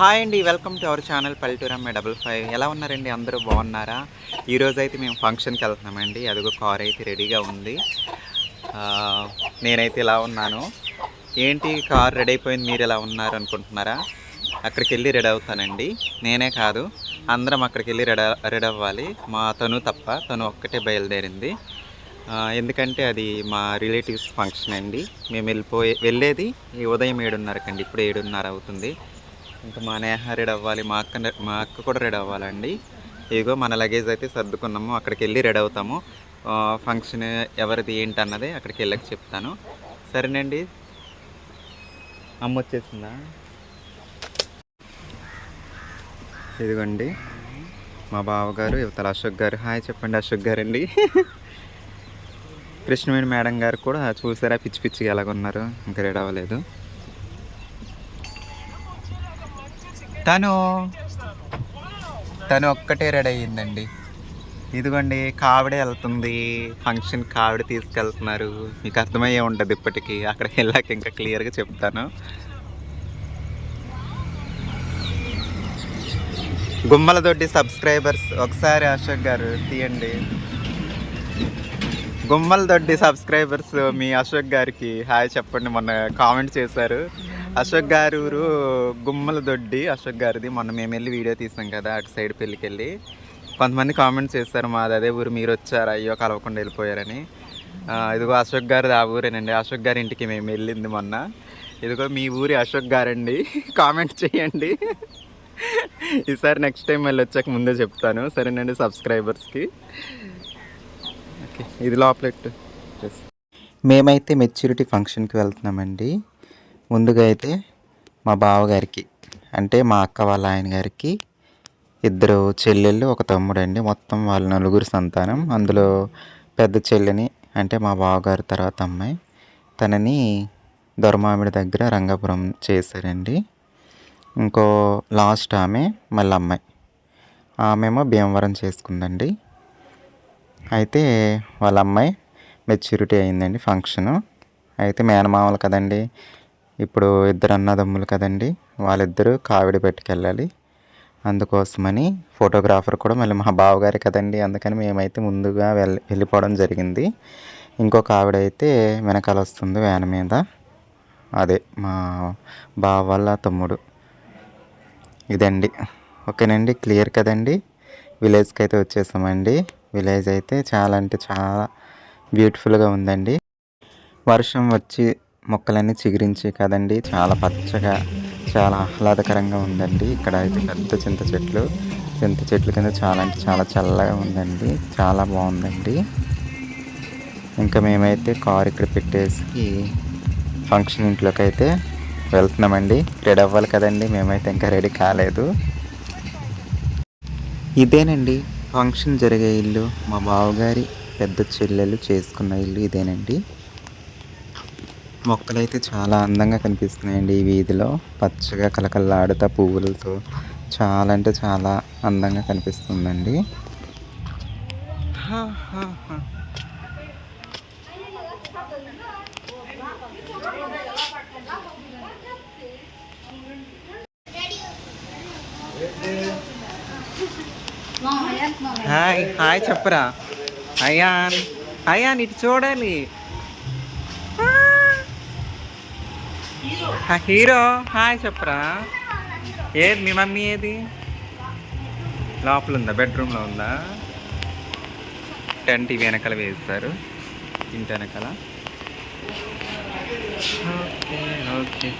Hi అండి welcome to our channel అమ్మాయి double five. ఎలా ఉన్నారండి? అందరూ బాగున్నారా? ఈరోజు అయితే మేము ఫంక్షన్కి వెళ్తున్నామండి. అదిగో కార్ అయితే రెడీగా ఉంది. నేనైతే ఇలా ఉన్నాను. ఏంటి కార్ రెడీ అయిపోయింది మీరు ఎలా ఉన్నారు అనుకుంటున్నారా? అక్కడికి వెళ్ళి రెడీ అవుతానండి. నేనే కాదు అందరం అక్కడికి వెళ్ళి రెడీ రెడీ అవ్వాలి. మా తను తప్ప తను ఒక్కటే బయలుదేరింది. ఎందుకంటే అది మా రిలేటివ్స్ ఫంక్షన్ అండి. మేము వెళ్ళిపోయే వెళ్ళేది ఈ ఉదయం ఏడున్నరకండి. ఇప్పుడు ఏడున్నర అవుతుంది. ఇంకా మా నేహ రెడీ అవ్వాలి మా అక్క మా అక్క కూడా రెడీ అవ్వాలండి. ఇదిగో మన లగేజ్ అయితే సర్దుకున్నాము అక్కడికి వెళ్ళి రెడీ అవుతాము. ఫంక్షన్ ఎవరిది ఏంటి అన్నది అక్కడికి వెళ్ళక చెప్తాను. సరేనండి. అమ్మ వచ్చేసిందా? ఇదిగోండి. మా బావగారు యువతల అశోక్ గారు. హాయ్ చెప్పండి అశోక్ గారు అండి కృష్ణవేణి మేడం గారు కూడా చూసారా? పిచ్చి పిచ్చిగా ఎలాగ ఉన్నారు ఇంకా రెడీ అవ్వలేదు. తను తను ఒక్కటే రెడీ అయ్యిందండి. ఇదిగోండి కావిడే వెళ్తుంది. ఫంక్షన్ కావిడ తీసుకెళ్తున్నారు. మీకు అర్థమయ్యే ఉంటుంది ఇప్పటికీ. అక్కడికి వెళ్ళాక ఇంకా క్లియర్గా చెప్తాను. గుమ్మల దొడ్డి సబ్స్క్రైబర్స్ ఒకసారి అశోక్ గారు తీయండి. గుమ్మల దొడ్డి సబ్స్క్రైబర్స్ మీ అశోక్ గారికి హాయ్ చెప్పండి మొన్న కామెంట్ చేశారు. అశోక్ గారు ఊరు గుమ్మల దొడ్డి అశోక్ గారిది. మొన్న మేము వెళ్ళి వీడియో తీసాం కదా అటు సైడ్ పెళ్ళికి వెళ్ళి కొంతమంది కామెంట్స్ చేస్తారు మాది అదే ఊరు మీరు వచ్చారు? అయ్యో కలవకుండా వెళ్ళిపోయారని. ఇదిగో అశోక్ గారిది ఆ ఊరేనండి. అశోక్ గారి ఇంటికి మేము వెళ్ళింది మొన్న. ఇదిగో మీ ఊరి అశోక్ గారండి. కామెంట్ చేయండి. ఈసారి నెక్స్ట్ టైం మళ్ళీ వచ్చాక ముందే చెప్తాను. సరేనండి సబ్స్క్రైబర్స్కి. ఓకే ఇది లోపలెట్టు మేమైతే మెచ్యూరిటీ ఫంక్షన్కి వెళ్తున్నామండి. ముందుగా అయితే మా బావగారికి అంటే మా అక్క వాళ్ళ ఆయన గారికి ఇద్దరు చెల్లెళ్ళు ఒక తమ్ముడు అండి మొత్తం వాళ్ళ నలుగురు సంతానం. అందులో పెద్ద చెల్లెని అంటే మా బావగారు తర్వాత అమ్మాయి. తనని దొరమామిడి దగ్గర రంగాపురం చేశారండి. ఇంకో లాస్ట్ ఆమె మళ్ళీ అమ్మాయి. ఆమెమో భీమవరం చేసుకుందండి. అయితే వాళ్ళ అమ్మాయి మెచ్యూరిటీ అయిందండి ఫంక్షను. అయితే మేనమామలు కదండి ఇప్పుడు ఇద్దరు అన్నదమ్ములు కదండి. వాళ్ళిద్దరూ కావిడి పెట్టుకెళ్ళాలి. అందుకోసమని ఫోటోగ్రాఫర్ కూడా మళ్ళీ మా బావగారు కదండి. అందుకని మేమైతే ముందుగా వెళ్ళి వెళ్ళిపోవడం జరిగింది. ఇంకొక ఆవిడ అయితే వెనకాల వస్తుంది వ్యాన్ మీద. అదే మా బావ వాళ్ళ తమ్ముడు. ఇదండి. ఓకేనండి. క్లియర్ కదండి. విలేజ్కి అయితే వచ్చేసామండి. విలేజ్ అయితే చాలా అంటే చాలా బ్యూటిఫుల్గా ఉందండి. వర్షం వచ్చి మొక్కలన్నీ చిగురించి కదండి. చాలా పచ్చగా చాలా ఆహ్లాదకరంగా ఉందండి. ఇక్కడ అయితే పెద్ద చింత చెట్లు. చింత చెట్ల కింద చాలా అంటే చాలా చల్లగా ఉందండి. చాలా బాగుందండి. ఇంకా మేమైతే కార్ ఇక్కడ పెట్టేసి ఫంక్షన్ ఇంట్లోకి అయితే వెళ్తున్నామండి. రెడీ అవ్వాలి కదండి. మేమైతే ఇంకా రెడీ కాలేదు. ఇదేనండి. ఫంక్షన్ జరిగే ఇల్లు. మా బావగారి పెద్ద చెల్లెలు చేసుకున్న ఇల్లు ఇదేనండి. మొక్కలైతే చాలా అందంగా కనిపిస్తున్నాయండి ఈ వీధిలో. పచ్చగా కలకల్లాడుతా పువ్వులతో చాలా అంటే చాలా అందంగా కనిపిస్తుందండి. హాయ్ హాయ్ చెప్పరా. అయాన్ అయాన్ ఇటు చూడాలి. ఆ, హీరో హాయ్ చెప్పరా. ఏది మీ మమ్మీ ఏది? లోపల ఉందా బెడ్రూమ్లో ఉందా? టెంట్ ఇవి వెనకాల వేస్తారు. ఇంటి వెనకాల. Okay okay.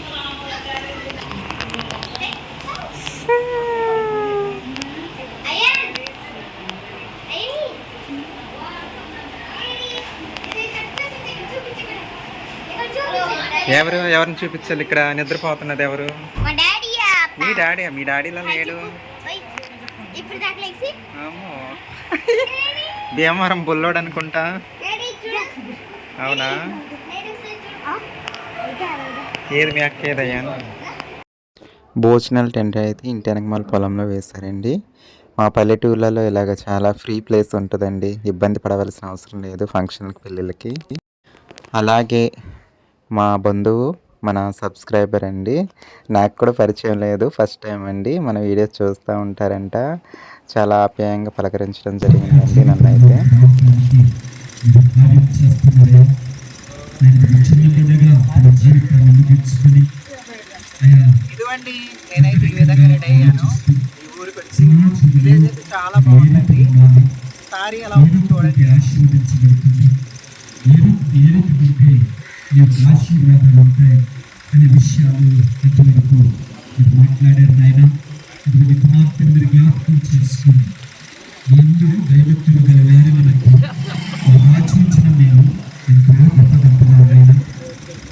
ఎవరు? ఎవరిని చూపించాలి ఇక్కడ? నిద్రపోతున్నది ఎవరు? మా డాడీ మీ డాడీ మీ డాడీలో లేడు. భీమవరం బుల్లోడు అనుకుంటా. అవునా? ఏది మీ అక్క ఏదయ్యా? భోజనాల టెంట్ అయితే ఇంటి వెనకమాల పొలంలో వేశారండి మా పల్లెటూర్లలో ఇలాగ చాలా ఫ్రీ ప్లేస్ ఉంటుందండి. ఇబ్బంది పడవలసిన అవసరం లేదు ఫంక్షన్కి పెళ్ళిళ్ళకి. అలాగే మా బంధువు మన సబ్స్క్రైబర్ అండి. నాకు కూడా పరిచయం లేదు. ఫస్ట్ టైం అండి. మన వీడియోస్ చూస్తూ ఉంటారంట. చాలా ఆప్యాయంగా పలకరించడం జరిగిందండి నన్ను అయితే ఇదిగోండి నేనైతే ఈ విధంగా రెడీ అయ్యాను. ఈ ఊరికి వచ్చి విలేజ్ అయితే చాలా బాగుందండి. సారీ ఎలా ఉంటుంది చూడండి. ఆశీర్వాదాలు ఉంటాయి అనే విషయాలు ఎంతవరకు మీరు మాట్లాడారు నాయన? కుమార్తెను మీరు జ్ఞాపకం చేసుకుని అందరూ దైవత్వం గల వారి మనకు ఆచరించిన మేము ఎంతో నాయన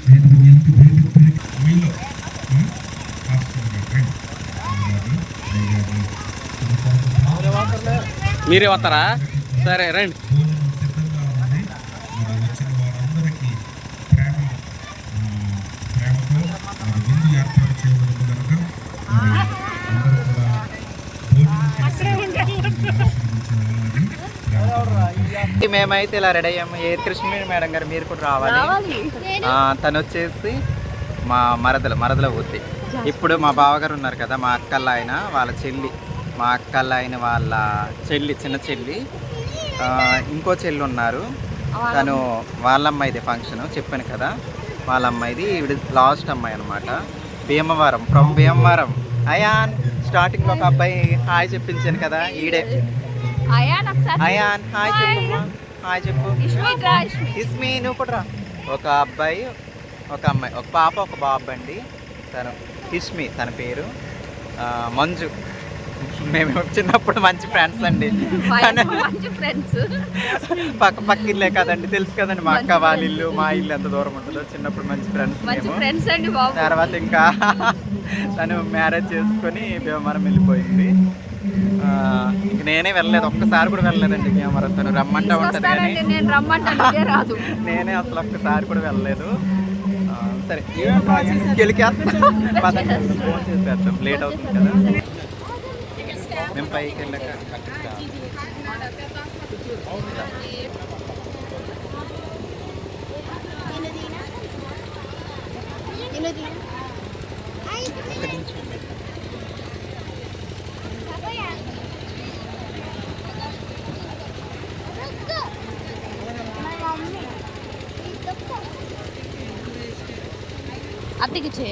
నేను మీ ఎంత దైవత్వం మీలో మీరే వస్తారా? సరే రండి భోజనం సిద్ధంగా ఉంది మరి వచ్చిన వారందరికీ ప్రేమ ఆ, ప్రేమతో మరి విందు ఏర్పాటు చేయబడింది కనుక అందరూ కూడా మేమైతే ఇలా రెడీ అయ్యాము. ఏ కృష్ణ మేడం గారు మీరు కూడా రావాలి. తను వచ్చేసి మా మరదలు మరదల ఊతి ఇప్పుడు మా బావగారు ఉన్నారు కదా మా అక్కల ఆయన వాళ్ళ చెల్లి. మా అక్కల ఆయన వాళ్ళ చెల్లి చిన్న చెల్లి. ఇంకో చెల్లి ఉన్నారు. తను వాళ్ళ అమ్మాయిది ఫంక్షన్ చెప్పాను కదా. వాళ్ళ అమ్మాయిది లాస్ట్ అమ్మాయి అనమాట Bhimavaram from Bhimavaram. Ion starting ఒక అబ్బాయి హాయ్ చెప్పించాను కదా ఈడే. అయాన్ హాయ్ చెప్పమ్మా హాయ్ చెప్పు. ఇస్మి నువ్వు కూడా. ఒక అబ్బాయి ఒక అమ్మాయి ఒక పాప ఒక బాబు అండి. తను ఇస్మి తన పేరు. మంజు. మేము చిన్నప్పుడు మంచి ఫ్రెండ్స్ అండి. వాళ్ళు మంచి ఫ్రెండ్స్ పక్క పక్క ఇల్లే కదండి తెలుసు కదండి మా అక్క వాళ్ళ ఇల్లు మా ఇల్లు ఎంత దూరం ఉంటుందో చిన్నప్పుడు మంచి ఫ్రెండ్స్ మంచి మేము. ఫ్రెండ్స్ అండి బాబు. తర్వాత ఇంకా తను మ్యారేజ్ చేసుకొని భీమవరం వెళ్ళిపోయింది. ఆ, ఇంక నేనే వెళ్ళలేదు ఒక్కసారి కూడా వెళ్ళలేదండి భీమవరం. తను రమ్మంటా ఉంటుంది కానీ నేను అసలు ఒక్కసారి కూడా వెళ్ళలేదు. సరే గెలికేస్తాం పదండి ఫోన్ చేసేద్దాం లేట్ అవుతుంది కదా. మేము పైకి వెళ్ళాక నేను తినా హాయ్ అద్దెకి చే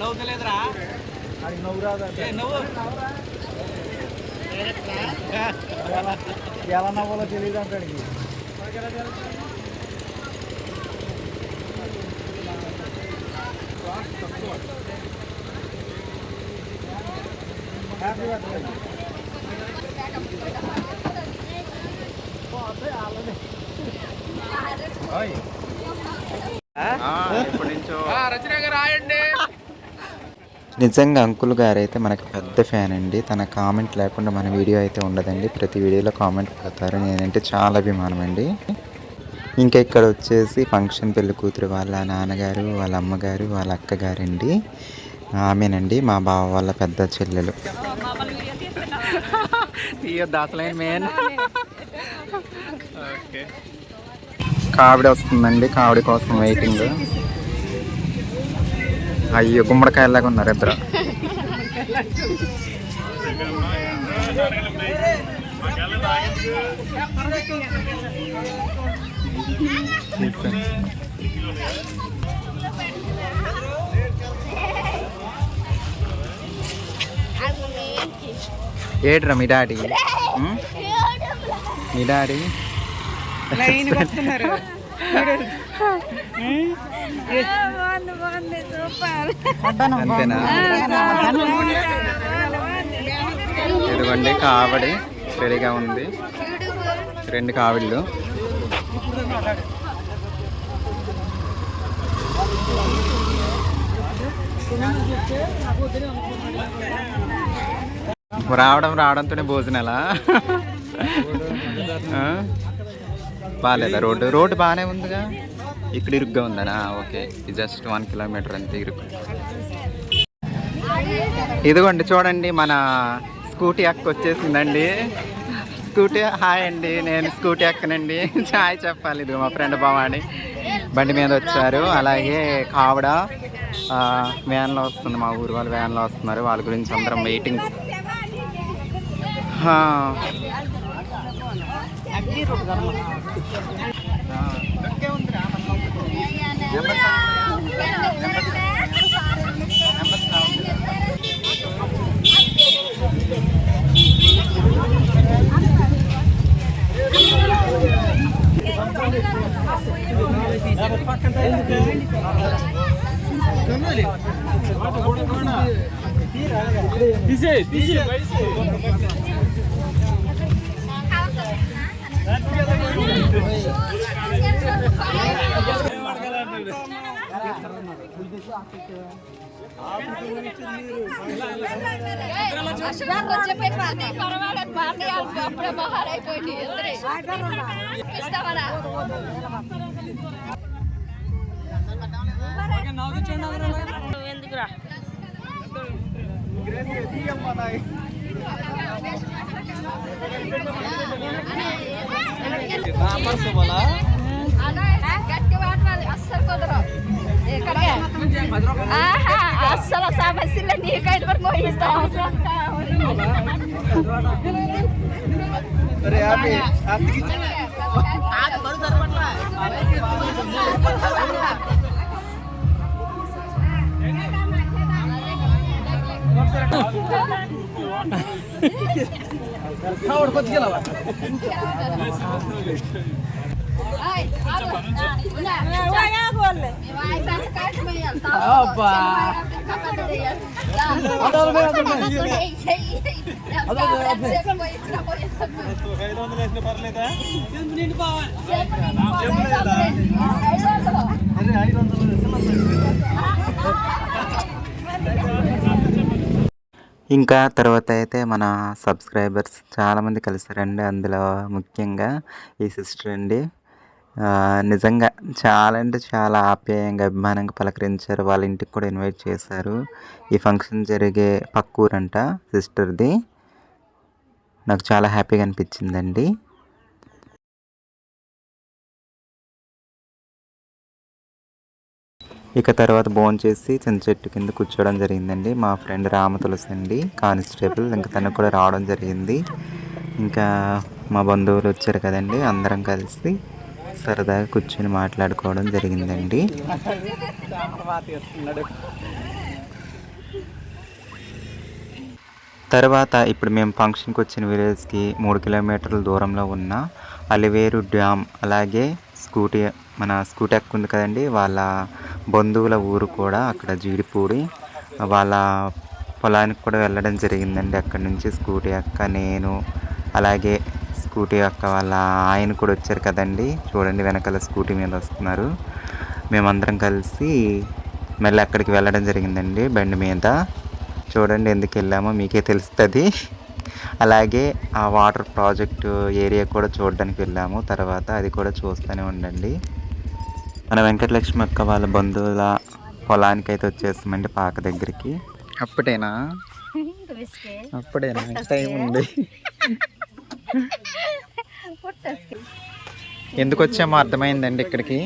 నవ్వుతలేదురా. నవ్వు. ఎలా నవ్వాలో తెలియదు అంటాడు రచన గారు రాయండి. నిజంగా అంకుల్ గారు అయితే మనకి పెద్ద ఫ్యాన్ అండి. తన కామెంట్ లేకుండా మన వీడియో అయితే ఉండదండి. ప్రతి వీడియోలో కామెంట్ పెడతారు. నేనంటే చాలా అభిమానం అండి ఇంకా ఇక్కడ వచ్చేసి ఫంక్షన్ పెళ్ళి కూతురు వాళ్ళ నాన్నగారు వాళ్ళ అమ్మగారు వాళ్ళ అక్కగారండి. ఆమెనండి మా బావ వాళ్ళ పెద్ద చెల్లెలు. కావిడి వస్తుందండి. కావిడి కోసం వెయిటింగ్ అయ్యో గుమ్మడికాయలాగా ఉన్నారు ఇద్దరు. ఏడ్రా మీ డాడీ? మీ డాడీ. అంతేనా? ఇదిగోండి కావడి రెడీగా ఉంది. రెండు కావిళ్ళు. రావడం రావడంతోనే భోజనాలా? బాగాలేదా రోడ్డు రోడ్డు బాగానే ఉందిగా? ఇక్కడ ఇరుగ్గా ఉందనా? ఓకే. ఇది జస్ట్ వన్ కిలోమీటర్ అంతే ఇరుగ్గు ఇదిగోండి చూడండి మన స్కూటీ అక్క వచ్చేసిందండి. స్కూటీ హాయ్ అండి. నేను స్కూటీ అక్కనండి. హాయ్ చెప్పాలి. ఇది మా ఫ్రెండ్ భవాని బండి మీద వచ్చారు. అలాగే కావడ వ్యాన్లో వస్తుంది మా ఊరు. వాళ్ళు వ్యాన్లో వస్తున్నారు. వాళ్ళ గురించి అందరం వెయిటింగ్ ఆ. అప్పుడే మొహాలైపోయింది ఇస్తామరా ఎందుకురా అస్సలు సమస్యలు నీకైతే వరకు పోయిస్తాం అవసరం ఇంకా తర్వాత అయితే మన సబ్స్క్రైబర్స్ చాలామంది కలిసారండి. అందులో ముఖ్యంగా ఈ సిస్టర్ అండి. నిజంగా చాలా అంటే చాలా ఆప్యాయంగా అభిమానంగా పలకరించారు. వాళ్ళ ఇంటికి కూడా ఇన్వైట్ చేశారు. ఈ ఫంక్షన్ జరిగే పక్క ఊరంట సిస్టర్ది నాకు చాలా హ్యాపీగా అనిపించిందండి. ఇక తర్వాత బోన్ చేసి చిన్న చెట్టు కింద కూర్చోవడం జరిగిందండి. మా ఫ్రెండ్ రామ తులసి అండి కానిస్టేబుల్. ఇంకా తనకు కూడా రావడం జరిగింది. ఇంకా మా బంధువులు వచ్చారు కదండి అందరం కలిసి. సరదాగా కూర్చొని మాట్లాడుకోవడం జరిగిందండి. తర్వాత ఇప్పుడు మేము ఫంక్షన్కి వచ్చిన విలేజ్కి మూడు కిలోమీటర్ల దూరంలో ఉన్న అలివేరు డ్యామ్ అలాగే స్కూటీ మన స్కూటీ అక్క ఉంది కదండి వాళ్ళ బంధువుల ఊరు కూడా అక్కడ జీడిపూడి వాళ్ళ పొలానికి కూడా వెళ్ళడం జరిగిందండి. అక్కడి నుంచి స్కూటీ అక్క నేను అలాగే స్కూటీ అక్క వాళ్ళ ఆయన కూడా వచ్చారు కదండి. చూడండి వెనకాల స్కూటీ మీద వస్తున్నారు. మేమందరం కలిసి మళ్ళీ అక్కడికి వెళ్ళడం జరిగిందండి బండి మీద. చూడండి ఎందుకు వెళ్ళామో మీకే తెలుస్తుంది. అలాగే ఆ వాటర్ ప్రాజెక్టు ఏరియా కూడా చూడడానికి వెళ్ళాము. తర్వాత అది కూడా చూస్తూనే ఉండండి. మన వెంకటలక్ష్మి అక్క వాళ్ళ బంధువుల పొలానికి అయితే వచ్చేస్తామండి పాక దగ్గరికి. అప్పుడేనా? అప్పుడేనా? టైం ఉంది ఎందుకు వచ్చామో అర్థమైందండి ఇక్కడికి.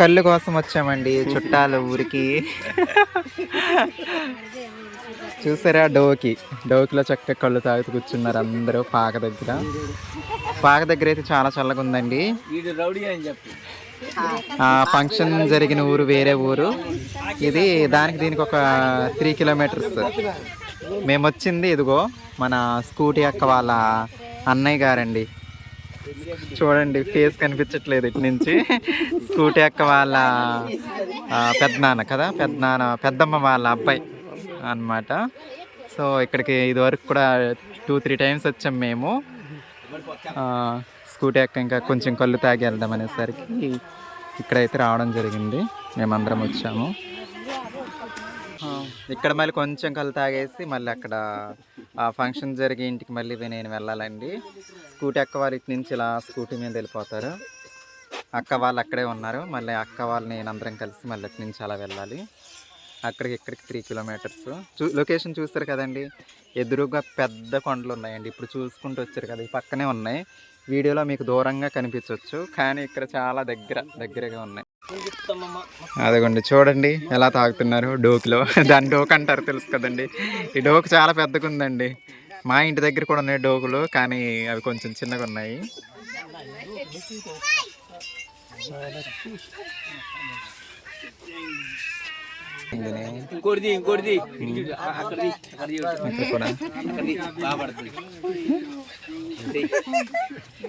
కళ్ళు కోసం వచ్చామండి చుట్టాల ఊరికి. చూసారా డోకి? డోకిలో చక్కగా కళ్ళు తాగుతూ కూర్చున్నారు అందరూ పాక దగ్గర. పాక దగ్గర అయితే చాలా చల్లగా ఉందండి. ఫంక్షన్ జరిగిన ఊరు వేరే ఊరు. ఇది దానికి దీనికి ఒక త్రీ కిలోమీటర్స్ మేము వచ్చింది ఇదిగో మన స్కూటీ అక్క వాళ్ళ అన్నయ్య గారండి. చూడండి ఫేస్ కనిపించట్లేదు ఇటు నుంచి. స్కూటీ అక్క వాళ్ళ పెద్దనాన్న కదా పెద్దనాన్న పెద్దమ్మ వాళ్ళ అబ్బాయి అన్నమాట. సో ఇక్కడికి ఇదివరకు కూడా టూ త్రీ టైమ్స్ వచ్చాం మేము. స్కూటీ ఎక్క ఇంకా కొంచెం కళ్ళు తాగి వెళ్దాం అనేసరికి ఇక్కడైతే రావడం జరిగింది. మేమందరం వచ్చాము. ఇక్కడ మళ్ళీ కొంచెం కళ్ళు తాగేసి మళ్ళీ అక్కడ ఆ ఫంక్షన్ జరిగే ఇంటికి మళ్ళీ నేను వెళ్ళాలండి. స్కూటీ అక్క వాళ్ళ ఇటు నుంచి ఇలా స్కూటీ మీద వెళ్ళిపోతారు. అక్క వాళ్ళు అక్కడే ఉన్నారు. మళ్ళీ అక్క వాళ్ళు నేను అందరం కలిసి మళ్ళీ అటు నుంచి అలా వెళ్ళాలి. అక్కడికి ఇక్కడికి త్రీ కిలోమీటర్స్ చూ లొకేషన్ చూస్తారు కదండి. ఎదురుగా పెద్ద కొండలు ఉన్నాయండి. ఇప్పుడు చూసుకుంటూ వచ్చారు కదా ఈ పక్కనే ఉన్నాయి. వీడియోలో మీకు దూరంగా కనిపించవచ్చు కానీ ఇక్కడ చాలా దగ్గర దగ్గరగా ఉన్నాయి. అదిగోండి చూడండి ఎలా తాగుతున్నారు డోకులో. దాని డోక్ అంటారు తెలుసు కదండి. ఈ డోకు చాలా పెద్దగా ఉందండి. మా ఇంటి దగ్గర కూడా ఉన్నాయి డోకులు కానీ అవి కొంచెం చిన్నగా ఉన్నాయి. ఇంకోటిది ఇంకోటిది అక్కడిది అక్కడిది ఇక్కడ కూడా అక్కడిది బాగా పడుతుంది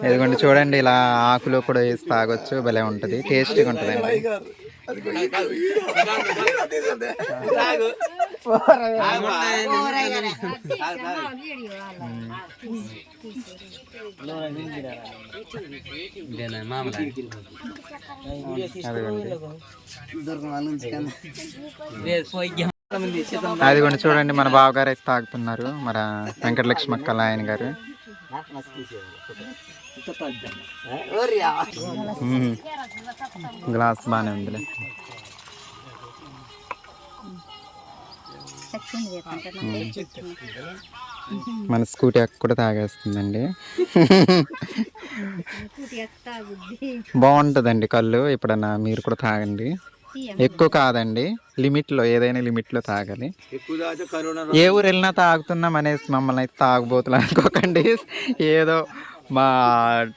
ఇదిగోండి చూడండి ఇలా ఆకులో కూడా వేసి తాగొచ్చు భలే ఉంటుంది టేస్టీగా ఉంటుంది తాగు అదిగోండి చూడండి మన బావగారు అయితే తాగుతున్నారు. మన వెంకటలక్ష్మి అక్క ఆయన గారు. గ్లాస్ బాగానే ఉందిలే. మన స్కూటీ అక్క కూడా తాగేస్తుందండి. బాగుంటుందండి కళ్ళు. ఎప్పుడన్నా మీరు కూడా తాగండి. ఎక్కువ కాదండి. లిమిట్లో ఏదైనా లిమిట్లో తాగాలి. ఏ ఊరు వెళ్ళినా తాగుతున్నాం అనేసి మమ్మల్ని అయితే తాగుబోతులు అనుకోకండి. ఏదో మా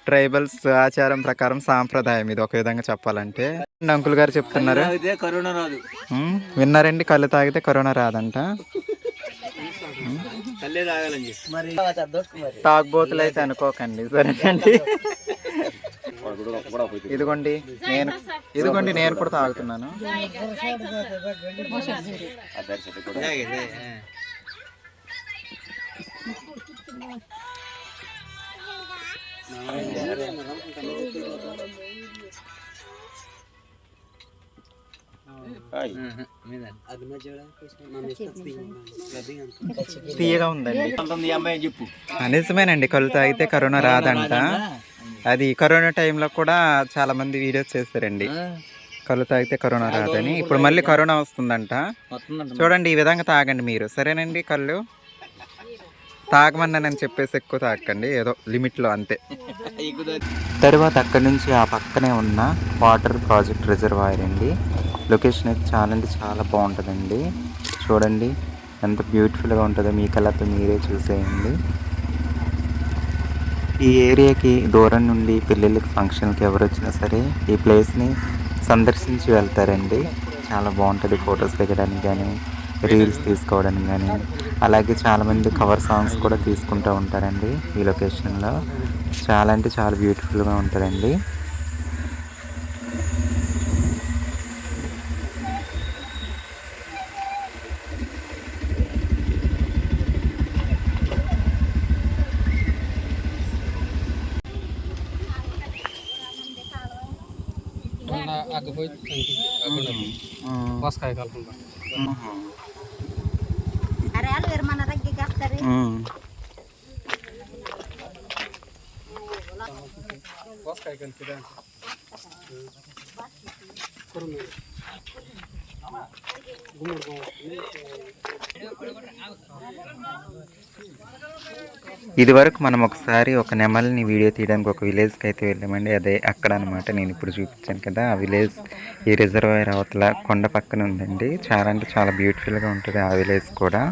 ట్రైబల్స్ ఆచారం ప్రకారం సాంప్రదాయం ఇది. ఒక విధంగా చెప్పాలంటే. అంకుల్ గారు చెప్తున్నారు? కరోనా రాదు. విన్నారండి? కళ్ళు తాగితే కరోనా రాదంట. తాగుబోతులు అయితే అనుకోకండి. సరేనండి. ఇదిగోండి నేను ఇదిగోండి నేను కూడా తాగుతున్నాను. తీయగా ఉందండి. నిజమేనండి కళ్ళు తాగితే కరోనా రాదంట. అది కరోనా టైంలో కూడా చాలా మంది వీడియోస్ చేస్తారండి. కళ్ళు తాగితే కరోనా రాదని. ఇప్పుడు మళ్ళీ కరోనా వస్తుందంట. చూడండి ఈ విధంగా తాగండి మీరు. సరేనండి కళ్ళు? తాగమన్నా నేను చెప్పేసి ఎక్కువ తాకండి ఏదో లిమిట్లో అంతే. తర్వాత అక్కడి నుంచి ఆ పక్కనే ఉన్న వాటర్ ప్రాజెక్ట్ రిజర్వాయర్ అండి. లొకేషన్ అయితే చాలా అంటే చాలా బాగుంటుందండి. చూడండి ఎంత బ్యూటిఫుల్గా ఉంటుందో మీ కళ్ళతో మీరే చూసేయండి. ఈ ఏరియాకి దూరం నుండి పెళ్ళిళ్ళకి ఫంక్షన్కి ఎవరు వచ్చినా సరే ఈ ప్లేస్ని సందర్శించి వెళ్తారండి. చాలా బాగుంటుంది ఫొటోస్ దిగడానికి కానీ రీల్స్ తీసుకోవడానికి కానీ అలాగే చాలామంది కవర్ సాంగ్స్ కూడా తీసుకుంటూ ఉంటారండి ఈ లొకేషన్లో. చాలా అంటే చాలా బ్యూటిఫుల్గా ఉంటుందండి అరే వాళ్ళు వేరు ఇదివరకు మనం ఒకసారి ఒక నెమలిని వీడియో తీయడానికి ఒక విలేజ్కి అయితే వెళ్ళామండి. అదే అక్కడ అనమాట నేను ఇప్పుడు చూపించాను కదా. ఆ విలేజ్ ఈ రిజర్వాయర్ అవతల కొండ పక్కన ఉందండి. చాలా అంటే చాలా బ్యూటిఫుల్గా ఉంటుంది ఆ విలేజ్ కూడా.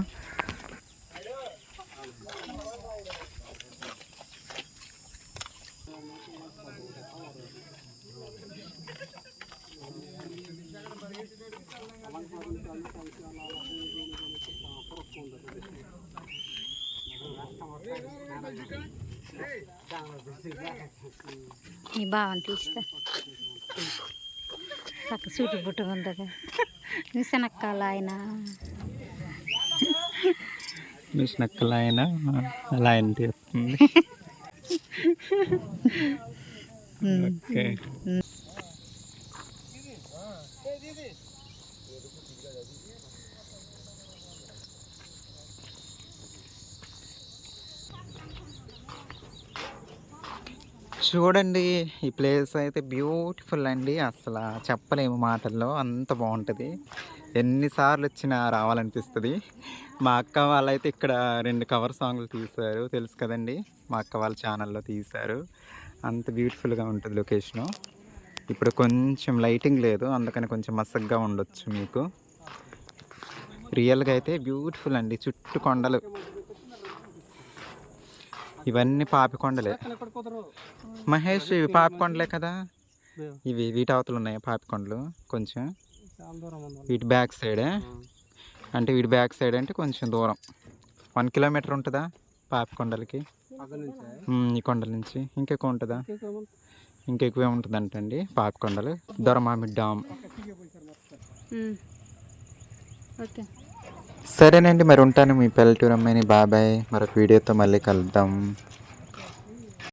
బావని తీస్తా పక్క సూటు బుట్ట ఉందగా. మిసనక్కాల ఆయన మిషన్ అక్కల ఆయన అలా ఆయన తీస్తుంది. ఓకే. చూడండి ఈ ప్లేస్ అయితే బ్యూటిఫుల్ అండి. అసలు చెప్పలేము మాటల్లో అంత బాగుంటుంది. ఎన్నిసార్లు వచ్చినా రావాలనిపిస్తుంది. మా అక్క వాళ్ళైతే ఇక్కడ రెండు కవర్ సాంగ్లు తీశారు. తెలుసు కదండి మా అక్క వాళ్ళ ఛానల్లో తీశారు. అంత బ్యూటిఫుల్గా ఉంటుంది లొకేషను. ఇప్పుడు కొంచెం లైటింగ్ లేదు అందుకని కొంచెం మసగ్గా ఉండొచ్చు మీకు. రియల్గా అయితే బ్యూటిఫుల్ అండి చుట్టూ కొండలు ఇవన్నీ పాపి కొండలే మహేష్ ఇవి పాపి కొండలే కదా? ఇవి వీటి అవతలు ఉన్నాయి పాపి కొండలు కొంచెం. వీటి బ్యాక్ సైడే అంటే వీటి బ్యాక్ సైడ్ అంటే కొంచెం దూరం. వన్ కిలోమీటర్ ఉంటుందా పాపి కొండలకి ఈ కొండల నుంచి. ఇంకెక్కువ ఉంటుందా? ఇంకెక్కువే ఉంటుందంటండి పాపి కొండలు దొరమామి డామ్ ఓకే. సరేనండి మరి ఉంటాను. మీ పల్లెటూరు అమ్మాయిని బాబాయ్ మరొక వీడియోతో మళ్ళీ కలుద్దాం.